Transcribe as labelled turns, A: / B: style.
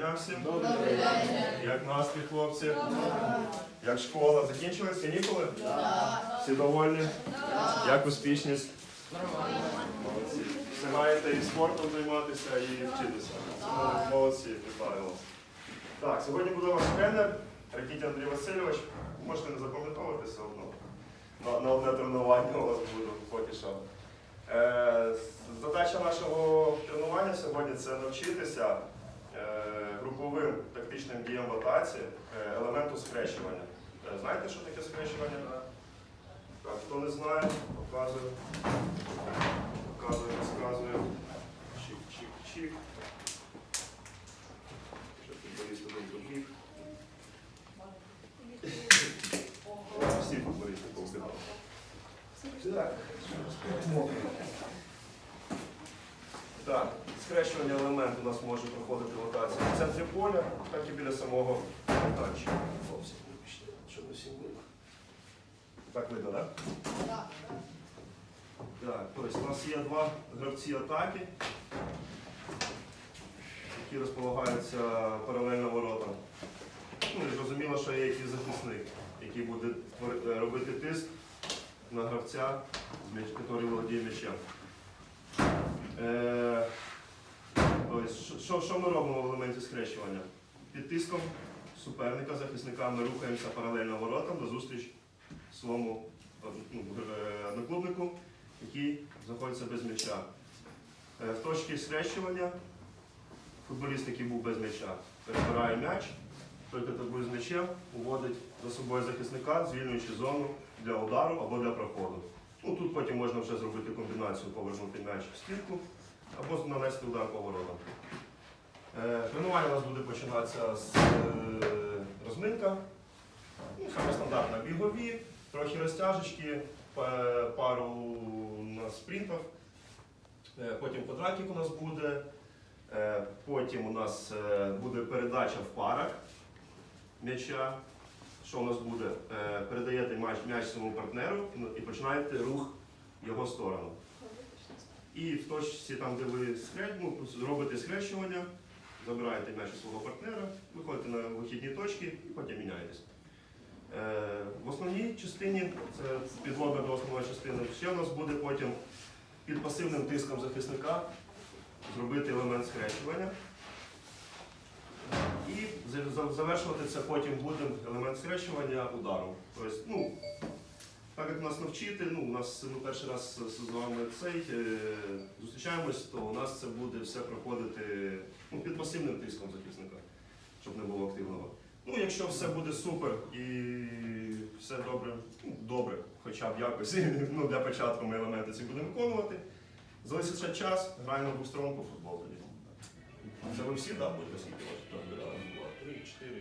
A: дня всім. Як настрій, хлопці? Як школа? Закінчились канікули? Всі довольні? Як успішність? Молодці. Встигаєте і спортом займатися, і вчитися. Молодці, вітаю вас. Так, сьогодні буде ваш тренер Ракітій Андрій Васильович. Можете не запам'ятовувати все одно. На, на одне тренування у вас буду поки що. Е, задача нашого тренування сьогодні це навчитися груповим тактичним діям в атаці е, елементу скрещування. Е, знаєте, що таке скрещування? Так, хто не знає, показую. Показую, розказую. Чик-чик-чик. Що футболіст один побіг. Всі футболісти повбігали. Так. Так, скрещування елемент у нас може проходити ротація в центрі поля, так і біля самого вибачте, щоб не всім видно. Так видно, так? Так, тобто у нас є два гравці атаки, які розполагаються паралельно воротам. Ну і зрозуміло, що є якийсь захисник, який буде е, робити тиск на гравця, який володіє м'ячем. Е, що- що, ми робимо в елементі скрещування? Під тиском суперника, захисника ми рухаємося паралельно воротам назустріч своєму ну, е, одноклубнику, який знаходиться без м'яча. Е, В точці скрещування футболіст, який був без м'яча, перебирає м'яч, той, хто з м'ячем, уводить за собою захисника, звільнюючи зону для удару або для проходу. Ну, тут потім можна вже зробити комбінацію, повернути м'яч в стінку або нанести удар поворотом. Е, тренування у нас буде починатися з е, розминка. Ну, саме стандартна бігові, трохи розтяжечки, пару на спринтах. Е, Потім квадратик у нас буде. Потім у нас буде передача в парах м'яча. Що у нас буде? Передаєте м'яч, своєму партнеру і починаєте рух в його сторону. І в точці, там, де ви ну, робите скрещування, забираєте м'яч у свого партнера, виходите на вихідні точки і потім міняєтесь. Е, В основній частині, це підводна до основної частини, ще у нас буде потім під пасивним тиском захисника зробити елемент скрещування. І за- за- завершувати це потім буде елемент скрещування ударом. Тобто, ну, як нас навчити, ну, у нас ми перший раз з вами цей е, зустрічаємось, то у нас це буде все проходити ну, під пасивним тиском захисника, щоб не було активного. Ну, якщо все буде супер і все добре, ну, добре, хоча б якось, ну, для початку ми елементи ці будемо виконувати. Залишиться час, граємо двосторонку футбол тоді. Це ви всі, так, будете скільки вас? Три,